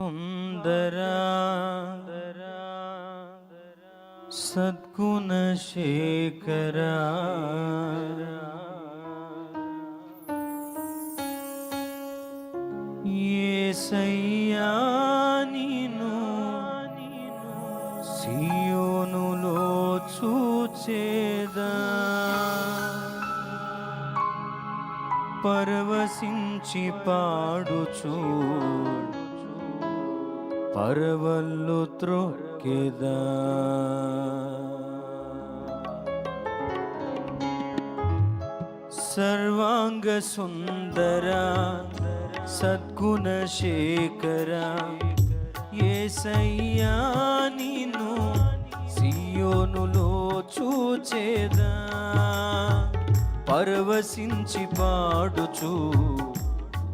సుందరా సద్గుణ శేఖరా ఏసయ్యా నీను సియోనులో చూచేదా. పరవశించి పాడుచు పరవల్లు త్రొక్కెదా? సర్వాంగ సుందర సద్గుణ శేఖర ఏసయ్యా నిన్ను సియోనులో చూచేదా? పరవశించి పాడుచు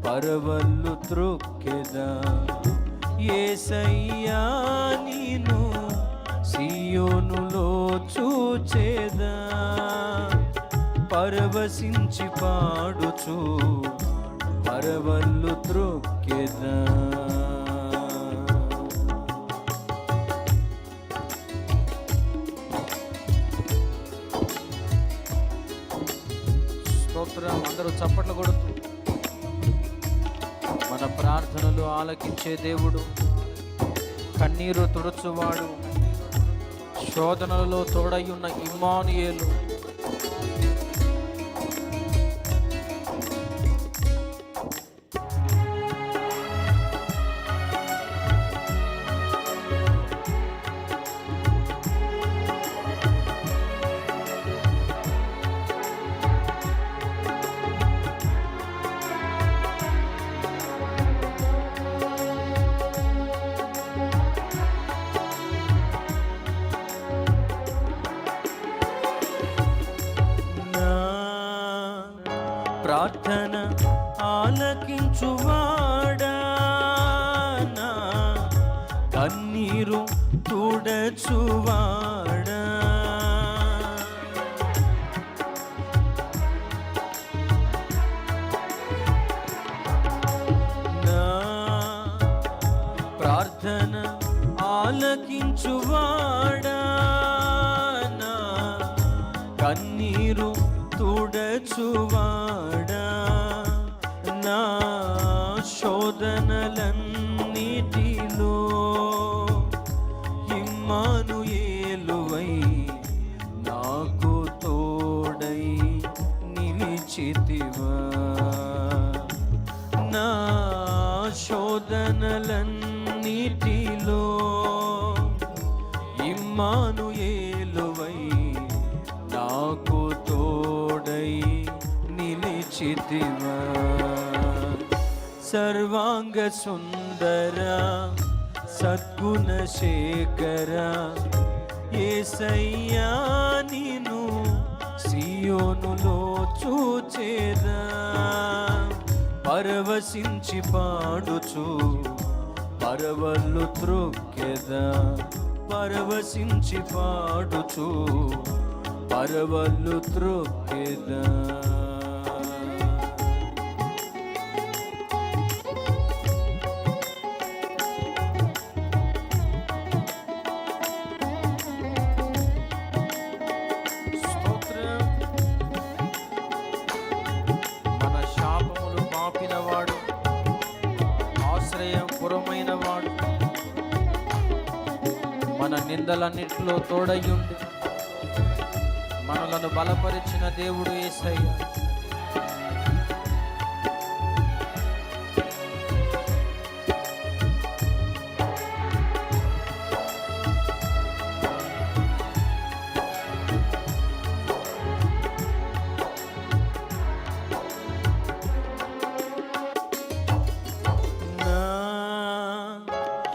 పరవల్లు త్రొక్కెదా? ఏసయ్యా నీను? సియోనులో చూచేదా? పరవశించి పాడుచు పరవల్లు త్రొక్కెదా? స్తోత్రం అందరూ చప్పట్లు కొడుతూ. మన ప్రార్థనలు ఆలకించే దేవుడు. కన్నీరు తుడుచువాడు. శోధనలలో తోడయ్యున్న ఇమ్మానుయేలు. ప్రార్థన ఆలకించువాడా నా కన్నీరు తుడచువాడా? నా ప్రార్థన ఆలకించువాడా నా కన్నీరు తుడచువాడా నిలిచితివా నా శోధనలన్నిటిలో ఇమ్మాను ఏలువై నాకు తోడై నిలిచితివా? సర్వాంగ సుందర సద్గుణ శేఖర ఏసయ్యా నీను సియోనులో చూచేదా పరవశించి పాడుచు పరవళ్ళు త్రొక్కెదా. పరవశించి పాడుచు పరవళ్ళు త్రొక్కెదా. మన నిందలన్నింటిలో తోడయ్యుండి మనలను బలపరిచిన దేవుడు ఏసయ్య.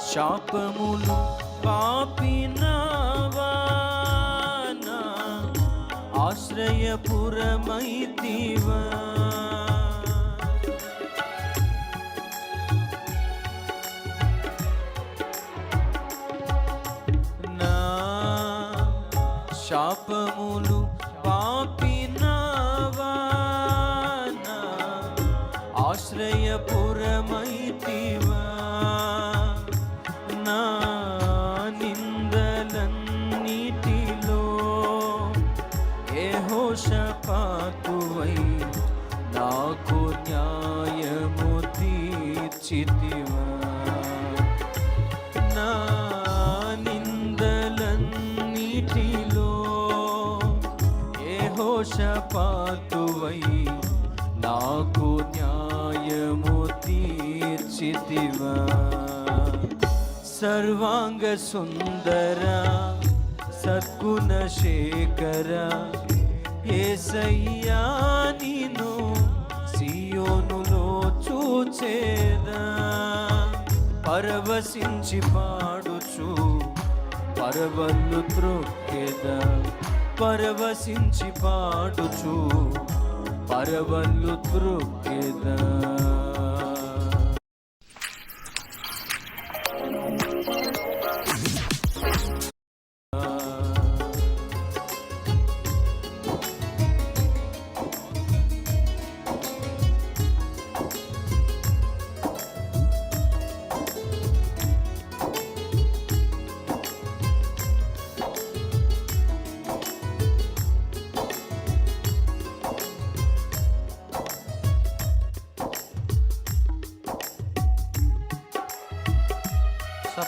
శాపములు పాపినవా ఆశ్రయపురమైతివా? నా శాపములు పాపినవా ఆశ్రయపు మాకు న్యాయము తీర్చితివా నా నిందలన్నిటిలో ఏ హోషపాతువై నాకు న్యాయము తీర్చితివా సర్వాంగ సుందరా సద్గుణ శేఖర ఏసయ్యాని చేదా? పరవశించి పాడుచు పరవల్లు త్రొక్కేదా? పరవశించి పాడుచు పరవల్లు త్రొక్కేదా?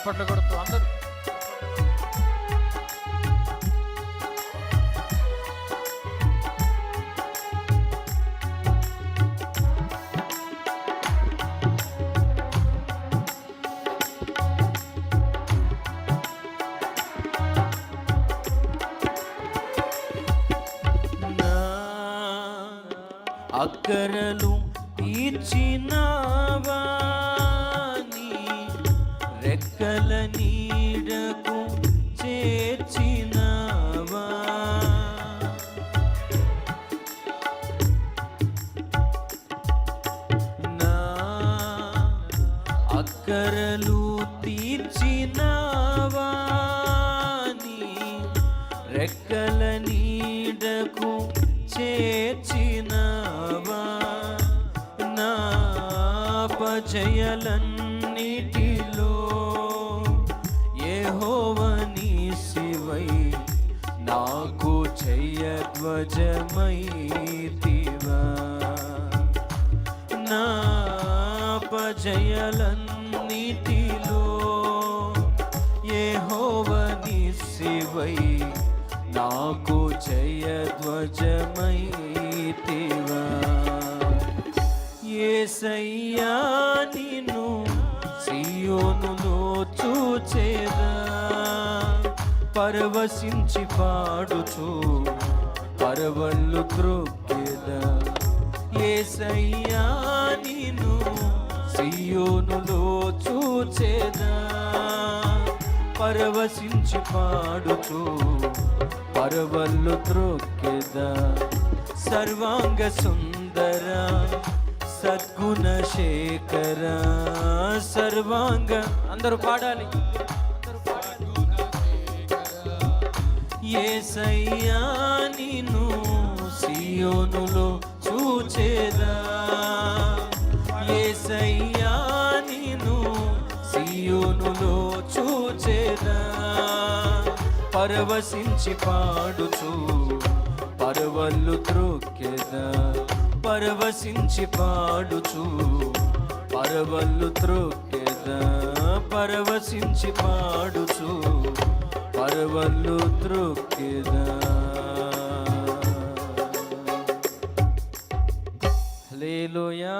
చప్పట్లు కొడుతూ అందరూ. అక్కరలు తీర్చినావా? అక్కరలు తీర్చినవాని రెక్కల నీడకు చేర్చినవా? నా పజయలన్నిటిలో ఏహోవని శివై నాకు జయధ్వజమైతివా? నా నీటిలో ఏ యెహోవని శివై నాకు జయధ్వజమైతివా ఏసయ్యా నిను సియోను చూచేదా పరవశించి పాడుచు పరవళ్ళు త్రొక్కెదా. ఏసయ్యా నిను సియోనులో చూచేదా పరవశించి పాడుతూ పరవల్లు త్రొక్కెదా? సర్వాంగ సుందర సద్గుణ శేఖర సర్వాంగ అందరూ పాడాలి. ఏసయ్యా నిన్ను సియోనులో చూచేదా? సియోనులో చూచేదా పరవశించి పాడుచు పరవళ్ళు త్రొక్కెదా పరవశించి పాడుచు పరవళ్ళు త్రొక్కెదా పరవశించి పాడుచు పరవళ్ళు త్రొక్కెదా హల్లెలూయా.